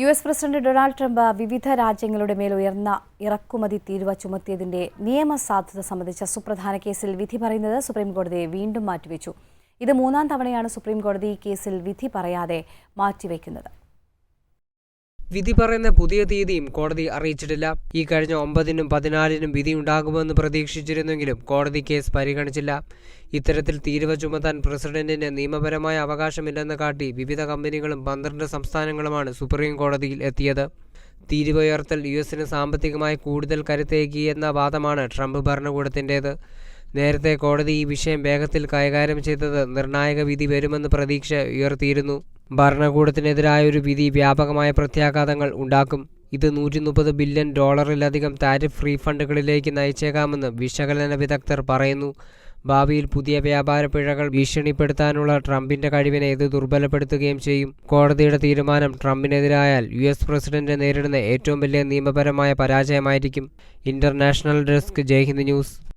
U S president Donald Trump വിവിധ രാജ്യങ്ങളുടെ മേൽ ഉയർന്ന ഇറക്കുമതി തീരുവ ചുമത്തിയതിന്റെ നിയമസാധുത സംബന്ധിച്ച സുപ്രധാന കേസിൽ വിധി പറയുന്നത് സുപ്രീംകോടതി വീണ്ടും മാറ്റിവെച്ചു. ഇത് മൂന്നാം തവണയാണ് സുപ്രീംകോടതി ഈ കേസിൽ വിധി പറയാതെ മാറ്റിവെക്കുന്നത്. വിധി പറയുന്ന പുതിയ തീയതിയും കോടതി അറിയിച്ചിട്ടില്ല. ഈ കഴിഞ്ഞ ഒമ്പതിനും പതിനാലിനും വിധി ഉണ്ടാകുമെന്ന് പ്രതീക്ഷിച്ചിരുന്നെങ്കിലും കോടതി കേസ് പരിഗണിച്ചില്ല. ഇത്തരത്തിൽ തീരുവ ചുമത്താൻ പ്രസിഡന്റിന് നിയമപരമായ അവകാശമില്ലെന്ന് കാട്ടി വിവിധ കമ്പനികളും പന്ത്രണ്ട് സംസ്ഥാനങ്ങളുമാണ് സുപ്രീം കോടതിയിൽ എത്തിയത്. തീരുവ ഉയർത്തൽ യു എസിന് സാമ്പത്തികമായി കൂടുതൽ കരുത്തേകിയെന്ന വാദമാണ് ട്രംപ് ഭരണകൂടത്തിന്റേത്. നേരത്തെ കോടതി ഈ വിഷയം വേഗത്തിൽ കൈകാര്യം ചെയ്തത് നിർണായക വിധി വരുമെന്ന് പ്രതീക്ഷ ഉയർത്തിയിരുന്നു. ഭരണകൂടത്തിനെതിരായ ഒരു വിധി വ്യാപകമായ പ്രത്യാഘാതങ്ങൾ ഉണ്ടാക്കും. ഇത് നൂറ്റി മുപ്പത് ബില്യൺ ഡോളറിലധികം താരിഫ് റീഫണ്ടുകളിലേക്ക് നയിച്ചേക്കാമെന്ന് വിശകലന വിദഗ്ധർ പറയുന്നു. ഭാവിയിൽ പുതിയ വ്യാപാര പിഴകൾ ഭീഷണിപ്പെടുത്താനുള്ള ട്രംപിന്റെ കഴിവിനെ ഇത് ദുർബലപ്പെടുത്തുകയും ചെയ്യും. കോടതിയുടെ തീരുമാനം ട്രംപിനെതിരായാൽ യു എസ് പ്രസിഡന്റ് നേരിടുന്ന ഏറ്റവും വലിയ നിയമപരമായ പരാജയമായിരിക്കും. International desk Jaihind news.